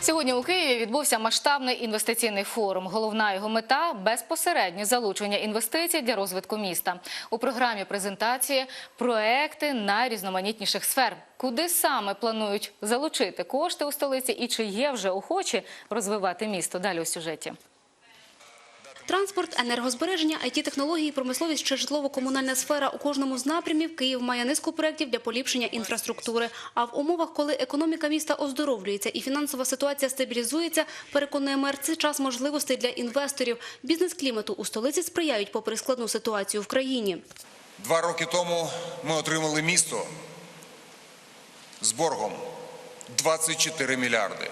Сьогодні у Києві відбувся масштабний інвестиційний форум. Головна його мета безпосереднє залучення інвестицій для розвитку міста. У програмі презентації проекти найрізноманітніших сфер. Куди саме планують залучити кошти у столиці і чи є вже охочі розвивати місто? Далі у сюжеті. Транспорт, енергозбереження, IT-технології, промисловість чи житлово-комунальна сфера у кожному з напрямів Київ має низку проєктів для поліпшення інфраструктури. А в умовах, коли економіка міста оздоровлюється і фінансова ситуація стабілізується, переконує мер, це час можливостей для інвесторів. Бізнес-клімату у столиці сприяють попри складну ситуацію в країні. Два роки тому ми отримали місто з боргом 24 мільярди.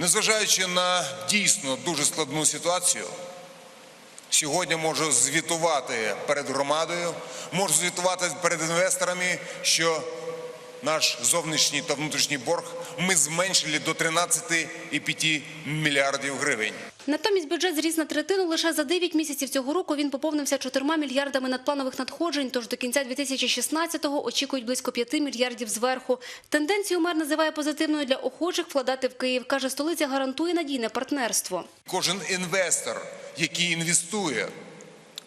Незважаючи на дійсно дуже складну ситуацію, сьогодні можу звітувати перед громадою, можу звітувати перед інвесторами, що наш зовнішній та внутрішній борг ми зменшили до 13,5 мільярдів гривень. Натомість бюджет зріс на третину лише за 9 місяців цього року. Він поповнився 4 мільярдами надпланових надходжень. Тож до кінця 2016-го очікують близько 5 мільярдів зверху. Тенденцію мер називає позитивною для охочих вкладати в Київ. Каже, столиця гарантує надійне партнерство. Кожен інвестор, який інвестує,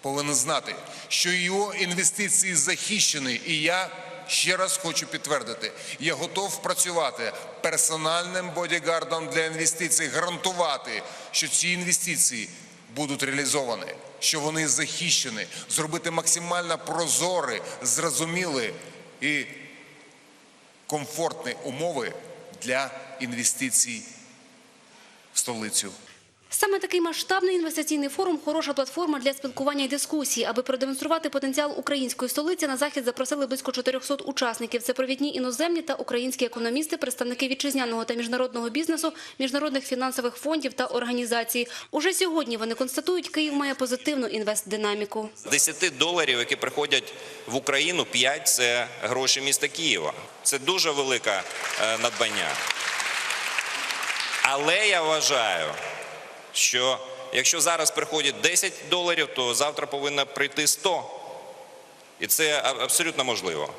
повинен знати, що його інвестиції захищені. І я ще раз хочу підтвердити: я готов працювати персональним бодігардом для інвестицій, гарантувати, що ці інвестиції будуть реалізовані, що вони захищені, зробити максимально прозорі, зрозумілі і комфортні умови для інвестицій в столицю. Саме такий масштабний інвестиційний форум – хороша платформа для спілкування і дискусії. Аби продемонструвати потенціал української столиці, на захід запросили близько 400 учасників. Це провідні іноземні та українські економісти, представники вітчизняного та міжнародного бізнесу, міжнародних фінансових фондів та організацій. Уже сьогодні вони констатують, Київ має позитивну інвестдинаміку. З 10 доларів, які приходять в Україну, 5 – це гроші міста Києва. Це дуже велике е, надбання. Але я вважаю, що якщо зараз приходять 10 доларів, то завтра повинно прийти 100. І це а- абсолютно можливо.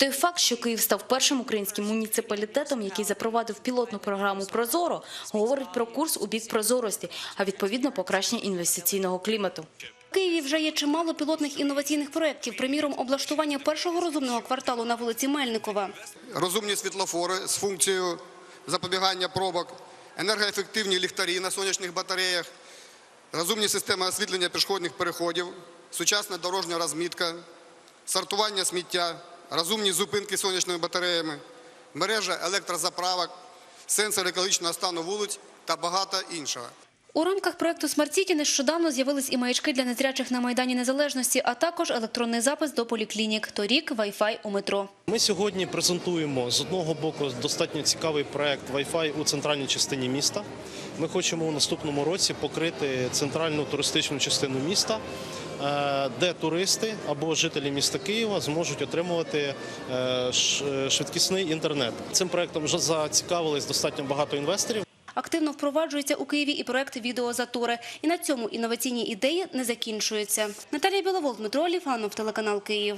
Той факт, що Київ став першим українським муніципалітетом, який запровадив пілотну програму Прозоро, говорить про курс у бік прозорості, а відповідно покращення інвестиційного клімату. В Києві вже є чимало пілотних інноваційних проєктів. Приміром, облаштування першого розумного кварталу на вулиці Мельникова. розумні світлофори з функцією запобігання пробок, енергоефективні ліхтарі на сонячних батареях, розумні системи освітлення пішохідних переходів, сучасна дорожня розмітка, сортування сміття, розумні зупинки сонячними батареями, мережа електрозаправок, сенсор екологічного стану вулиць та багато іншого. У рамках проекту «Смарт-Сіті» нещодавно з'явились і маячки для незрячих на Майдані Незалежності, а також електронний запис до поліклінік. Торік – Wi-Fi у метро. Ми сьогодні презентуємо з одного боку достатньо цікавий проект Wi-Fi у центральній частині міста. Ми хочемо у наступному році покрити центральну туристичну частину міста, е, де туристи або жителі міста Києва зможуть отримувати е, швидкісний інтернет. Цим проектом вже зацікавились достатньо багато інвесторів. Активно впроваджується у Києві і проект «Відеозатури». І на цьому інноваційні ідеї не закінчуються. Наталія Біловол, Дмитро Оліфанов, телеканал «Київ».